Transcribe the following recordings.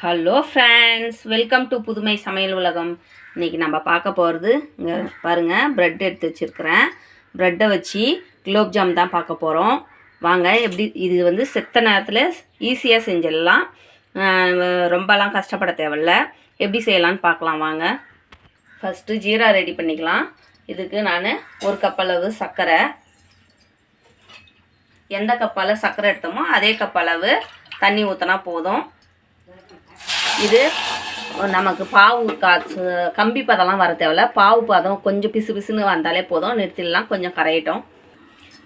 Hello friends welcome to புதுமை சமையல் உலகம். இன்றைக்கி நம்ம பார்க்க போகிறது இங்கே பாருங்கள் ப்ரெட் எடுத்து வச்சுருக்கிறேன். ப்ரெட்டை வச்சு குலோப்ஜாம் தான் பார்க்க போகிறோம் வாங்க எப்படி இது வந்து செத்த நேரத்தில் ஈஸியாக செஞ்சிடலாம். ரொம்பலாம் கஷ்டப்பட தேவையில்ல. எப்படி செய்யலான்னு பார்க்கலாம் வாங்க. ஃபஸ்ட்டு ஜீரா ரெடி பண்ணிக்கலாம். இதுக்கு நான் ஒரு கப் அளவு சர்க்கரை. எந்த கப்பால் சர்க்கரை எடுத்தோமோ அதே கப் அளவு தண்ணி ஊற்றினா போதும். இது நமக்கு பாவு காய்ச்சு கம்பி பதம்லாம் வர தேவையில்ல. பாவு பதம் கொஞ்சம் பிசு பிசுன்னு வந்தாலே போதும். நிறுத்திடலாம். கொஞ்சம் கரையட்டும்.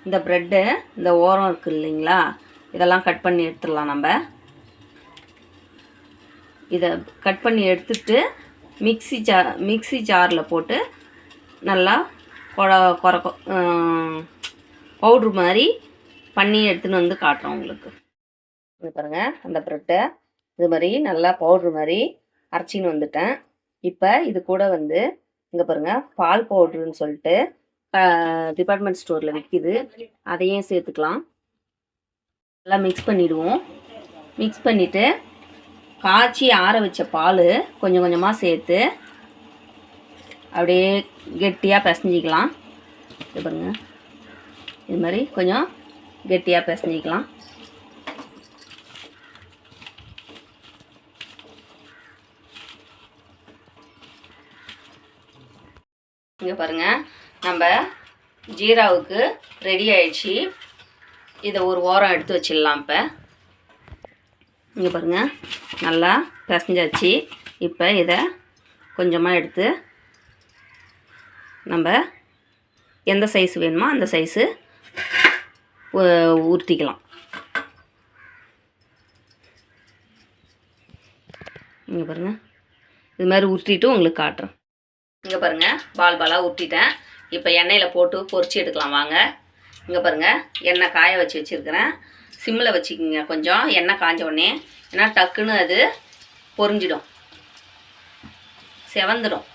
இந்த ப்ரெட்டு இந்த ஓரம் இருக்குது இல்லைங்களா? இதெல்லாம் கட் பண்ணி எடுத்துடலாம் நம்ம. இதை கட் பண்ணி எடுத்துட்டு மிக்ஸி ஜா மிக்ஸி ஜாரில் போட்டு நல்லா கொர பவுட்ரு மாதிரி பண்ணி எடுத்துன்னு வந்து காட்டுறோம் உங்களுக்கு. இது பாருங்கள் அந்த ப்ரெட்டை இது மாதிரி நல்லா பவுட்ரு மாதிரி அரைச்சின்னு வந்துட்டேன். இப்போ இது கூட வந்து இங்கே பாருங்கள் பால் பவுட்ருன்னு சொல்லிட்டு டிபார்ட்மெண்ட் ஸ்டோரில் விற்கிது அதையும் சேர்த்துக்கலாம். நல்லா மிக்ஸ் பண்ணிவிடுவோம் மிக்ஸ் பண்ணிவிட்டு காய்ச்சி ஆற வச்ச பால் கொஞ்சம் கொஞ்சமாக சேர்த்து அப்படியே கெட்டியாக பிசைஞ்சிக்கலாம். இது பாருங்கள் இது மாதிரி கொஞ்சம் கெட்டியாக பிசைஞ்சிக்கலாம். இங்கே பாருங்கள் நம்ம ஜீராவுக்கு ரெடி ஆயிடுச்சு. இதை ஒரு ஓரம் எடுத்து வச்சிடலாம் இப்போ. இங்கே பாருங்கள் நல்லா பிசைஞ்சாச்சு. இப்போ இதை கொஞ்சமாக எடுத்து நம்ம எந்த சைஸ் வேணுமோ அந்த சைஸு உருட்டிக்கலாம். இங்கே பாருங்கள் இது மாதிரி உருட்டிட்டு உங்களுக்கு காட்டுறேன். இங்கே பாருங்கள் பால் பாலாக ஊற்றிட்டேன் இப்போ எண்ணெயில் போட்டு பொரிச்சு எடுக்கலாம் வாங்க. இங்கே பாருங்கள் எண்ணெய் காய வச்சு வச்சுருக்கிறேன். சிம்மில் வச்சுக்கிங்க கொஞ்சம் எண்ணெய் காஞ்ச உடனே. ஏன்னா டக்குன்னு அது பொறிஞ்சிடும் செவந்துடும்.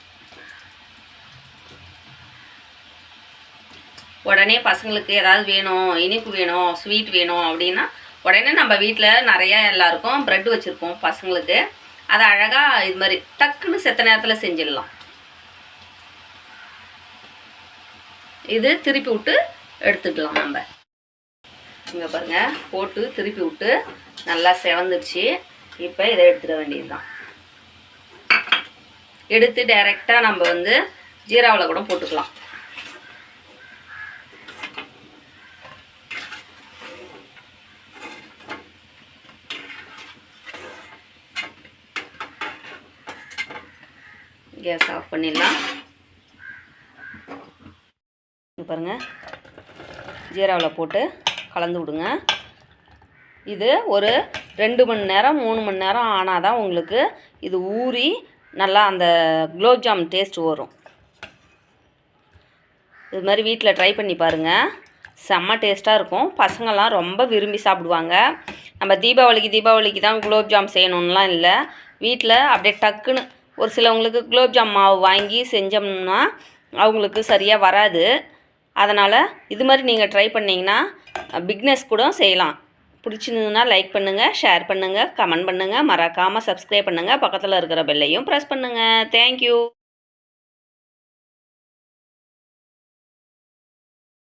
உடனே பசங்களுக்கு ஏதாவது வேணும் இனிப்பு வேணும் ஸ்வீட் வேணும் அப்படின்னா உடனே நம்ம வீட்டில் நிறையா எல்லாருக்கும் ப்ரெட் வச்சுருப்போம் பசங்களுக்கு. அதை அழகாக இது மாதிரி டக்குன்னு செத்த நேரத்தில் செஞ்சிடலாம். இது திருப்பி விட்டு எடுத்துக்கலாம் நம்ம. இங்கே பாருங்கள் போட்டு திருப்பி விட்டு நல்லா செவந்துடுச்சு இப்போ இதை எடுத்துட வேண்டியது தான் எடுத்து டைரெக்டாக நம்ம வந்து ஜீராவில் கூட போட்டுக்கலாம். கேஸ் ஆஃப் பண்ணிடலாம். இருக்குது பாருங்கள் ஜீராவில் போட்டு கலந்து விடுங்க. இது ஒரு ரெண்டு மணி நேரம் மூணு மணி நேரம் ஆனால் தான் உங்களுக்கு இது ஊறி நல்லா அந்த குலோப்ஜாம் டேஸ்ட் வரும். இது மாதிரி வீட்டில் ட்ரை பண்ணி பாருங்கள் செம்ம டேஸ்ட்டாக இருக்கும். பசங்கள்லாம் ரொம்ப விரும்பி சாப்பிடுவாங்க. நம்ம தீபாவளிக்கு தீபாவளிக்கு தான் குலோப்ஜாம் செய்யணும்லாம் இல்லை. வீட்டில் அப்படியே டக்குன்னு ஒரு சிலவங்களுக்கு குலோப்ஜாம் மாவு வாங்கி செஞ்சோம்னா அவங்களுக்கு சரியாக வராது. அதனால் இது மாதிரி நீங்கள் ட்ரை பண்ணிங்கன்னா பிக்னஸ் கூட செய்யலாம். பிடிச்சிருந்ததுன்னா லைக் பண்ணுங்கள் ஷேர் பண்ணுங்கள் கமெண்ட் பண்ணுங்கள் மறக்காமல் சப்ஸ்கிரைப் பண்ணுங்கள் பக்கத்தில் இருக்கிற பெல்லையும் ப்ரெஸ் பண்ணுங்கள் தேங்க்யூ